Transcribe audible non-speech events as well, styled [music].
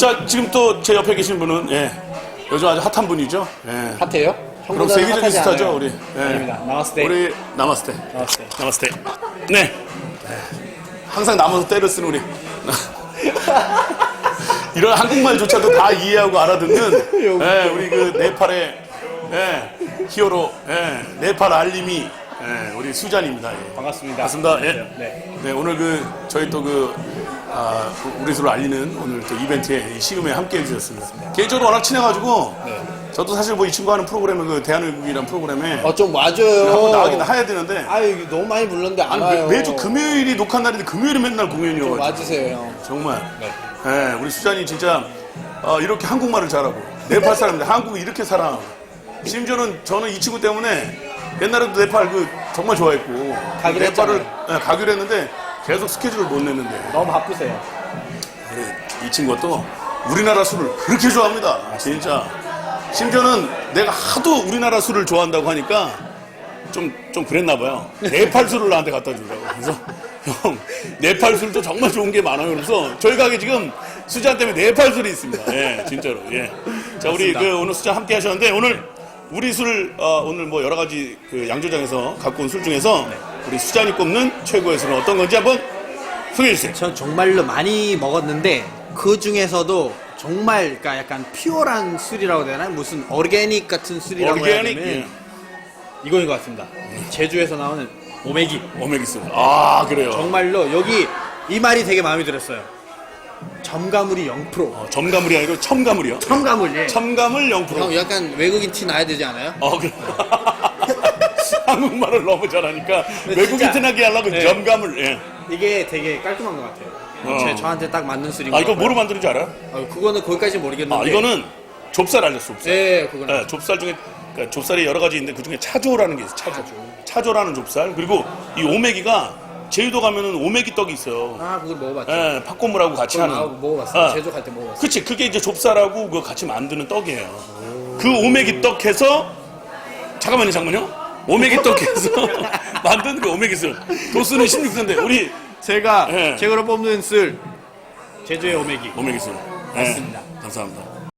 자, 지금 또 제 옆에 계신 분은, 예. 요즘 아주 핫한 분이죠. 예. 핫해요? 그럼 세계적인 핫하지 스타죠, 않아요. 우리. 예. 아닙니다. 나마스테. 우리, 나마스테. 나마스테. 나마스테. 네. 항상 남아서 때를 쓰는 우리. [laughs] 이런 한국말조차도 다 이해하고 알아듣는, 예, 우리 그 네팔의, 예, 히어로, 예, 네팔 알림이, 예, 우리 수잔입니다. 예. 반갑습니다. 반갑습니다. 예. 네. 네, 오늘 그 저희 또 그 아, 우리 수를 알리는 오늘 또 이벤트에 이 시음에 함께 해주셨습니다. 개인적으로 워낙 친해가지고 네. 저도 사실 뭐 이 친구 하는 프로그램에 그 대한민국이라는 프로그램에 어, 좀 와줘요. 한번 나가긴 해야 되는데 아유, 너무 많이 불렀는데 안 아니, 와요. 매, 주 금요일이 녹화 날인데 금요일에 맨날 좀 공연이어가지고 와주세요, 형. 정말 네. 예, 우리 수잔이 진짜 어, 이렇게 한국말을 잘하고 네팔 사람인데 한국을 이렇게 사랑하고 심지어는 저는 이 친구 때문에 옛날에도 네팔 그 정말 좋아했고 가기로 네팔을 예, 가기로 했는데 계속 스케줄을 못 냈는데 너무 바쁘세요. 이- 이 친구가 또 우리나라 술을 그렇게 좋아합니다. 진짜. 심지어는 내가 하도 우리나라 술을 좋아한다고 하니까 좀, 좀 그랬나 봐요. 네팔 술을 나한테 갖다 주더라고. 그래서 형, 네팔 술도 정말 좋은 게 많아요. 그래서 저희 가게 지금 수잔 때문에 네팔 술이 있습니다. 예, 진짜로. 예. 자, 우리 그 오늘 수잔 함께 하셨는데 오늘 우리 술, 어, 오늘 뭐 여러 가지 그 양조장에서 갖고 온 술 중에서 우리 수잔이 꼽는 최고의 술은 어떤 건지 한번 소개해 주세요. 전 정말로 많이 먹었는데 그 중에서도 정말 그러니까 약간 퓨어한 술이라고 해야 되나? 무슨 오르게닉 같은 술이라고 해야 예. 되면 이거인 것 같습니다. 제주에서 나오는 오메기. 오메기스. 아, 그래요. 정말로 여기 이 말이 되게 마음에 들었어요. 점가물이 0%. 어, 점가물이 아니고 첨가물이요. 첨가물 예. 첨가물 0%. 형 약간 외국인 티 나야 되지 않아요? 어, 그래. [laughs] 한국말을 너무 잘하니까 근데 외국인 진짜- 티나게 하려고 네. 점가물. 예. 이게 되게 깔끔한 것 같아요. 어. 제 저한테 딱 맞는 술인 아, 것 이거. 뭐로 만드는지 알아요? 어, 그거는 거기까지 모르겠는데. 아, 이거는 좁쌀 알렸어, 좁쌀. 네, 그거는. 예, 좁쌀 중에 그러니까 좁쌀이 여러 가지 있는데 그 중에 차조라는 게 있어요. 차조. 차조 라는 좁쌀. 그리고 이 오메기가 제주도 가면은 오메기 떡이 있어요. 아, 그걸 먹어봤죠. 예, 팥고물하고 같이 그건 하는. 아, 먹어봤어요. 아. 제주 갈 때 먹어봤어요. 그치, 그게 이제 좁쌀하고 그거 같이 만드는 떡이에요. 그 오메기 떡 해서, 잠깐만요, 잠깐만요. 오메기 떡 해서 만든 그 오메기 술. 도수는 16도인데, 우리 제가 예. 제가 뽑는 술 제주의 오메기. 오메기 술. 맞습니다. 감사합니다.